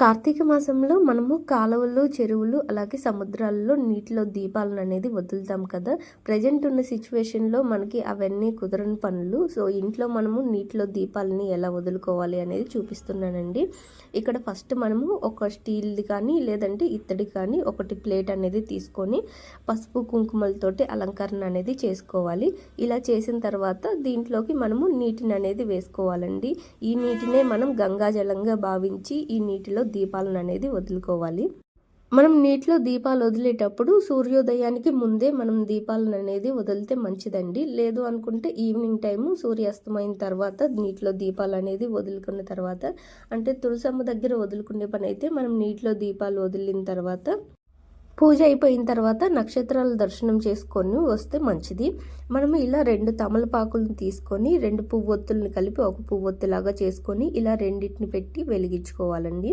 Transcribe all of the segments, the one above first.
కార్తీక మాసంలో మనము కాలువలు చెరువులు అలాగే సముద్రాల్లో నీటిలో దీపాలను అనేది వదులుతాం కదా. ప్రజెంట్ ఉన్న సిచ్యువేషన్లో మనకి అవన్నీ కుదరని పనులు. సో ఇంట్లో మనము నీటిలో దీపాలని ఎలా వదులుకోవాలి అనేది చూపిస్తున్నానండి. ఇక్కడ ఫస్ట్ మనము ఒక స్టీల్ది కానీ లేదంటే ఇత్తడి కానీ ఒకటి ప్లేట్ అనేది తీసుకొని పసుపు కుంకుమలతోటి అలంకరణ అనేది చేసుకోవాలి. ఇలా చేసిన తర్వాత దీంట్లోకి మనము నీటిని అనేది వేసుకోవాలండి. ఈ నీటినే మనం గంగాజలంగా భావించి ఈ నీటిలో దీపాలను అనేది వదులుకోవాలి. మనం నీటిలో దీపాలు వదిలేటప్పుడు సూర్యోదయానికి ముందే మనం దీపాలను అనేది వదిలితే మంచిదండి. లేదు అనుకుంటే ఈవినింగ్ టైము సూర్యాస్తమైన తర్వాత నీటిలో దీపాలు అనేది వదులుకున్న తర్వాత అంటే తులసమ్మ దగ్గర వదులుకునే పని అయితే మనం నీటిలో దీపాలు వదిలిన తర్వాత పూజ అయిపోయిన తర్వాత నక్షత్రాల దర్శనం చేసుకొని వస్తే మంచిది. మనము ఇలా రెండు తమలపాకులను తీసుకొని రెండు పువ్వొత్తులను కలిపి ఒక పువ్వొత్తులాగా చేసుకొని ఇలా రెండింటిని పెట్టి వెలిగించుకోవాలండి.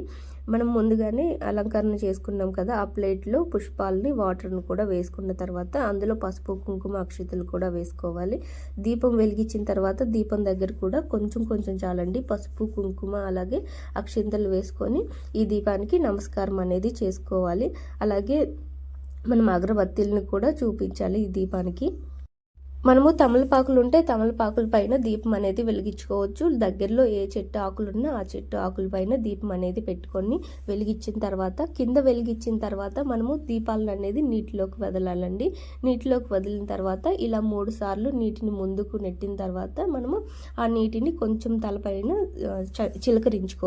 మనం ముందుగానే అలంకరణ చేసుకున్నాం కదా ఆ ప్లేట్లో పుష్పాలని వాటర్ని కూడా వేసుకున్న తర్వాత అందులో పసుపు కుంకుమ అక్షతలు కూడా వేసుకోవాలి. దీపం వెలిగించిన తర్వాత దీపం దగ్గర కూడా కొంచెం కొంచెం చాలండి పసుపు కుంకుమ అలాగే అక్షింతలు వేసుకొని ఈ దీపానికి నమస్కారం అనేది చేసుకోవాలి. అలాగే మనం అగరబత్తీలను కూడా చూపించాలి ఈ దీపానికి. మనము తమలపాకులు ఉంటే తమలపాకుల పైన దీపం అనేది వెలిగించుకోవచ్చు. దగ్గరలో ఏ చెట్టు ఆకులు ఉన్నా ఆ చెట్టు ఆకుల పైన దీపం అనేది పెట్టుకొని వెలిగించిన తర్వాత కింద వెలిగించిన తర్వాత మనము దీపాలను అనేది నీటిలోకి వదలాలండి. నీటిలోకి వదిలిన తర్వాత ఇలా మూడు సార్లు నీటిని ముందుకు నెట్టిన తర్వాత మనము ఆ నీటిని కొంచెం తలపైన చిలకరించుకోవాలి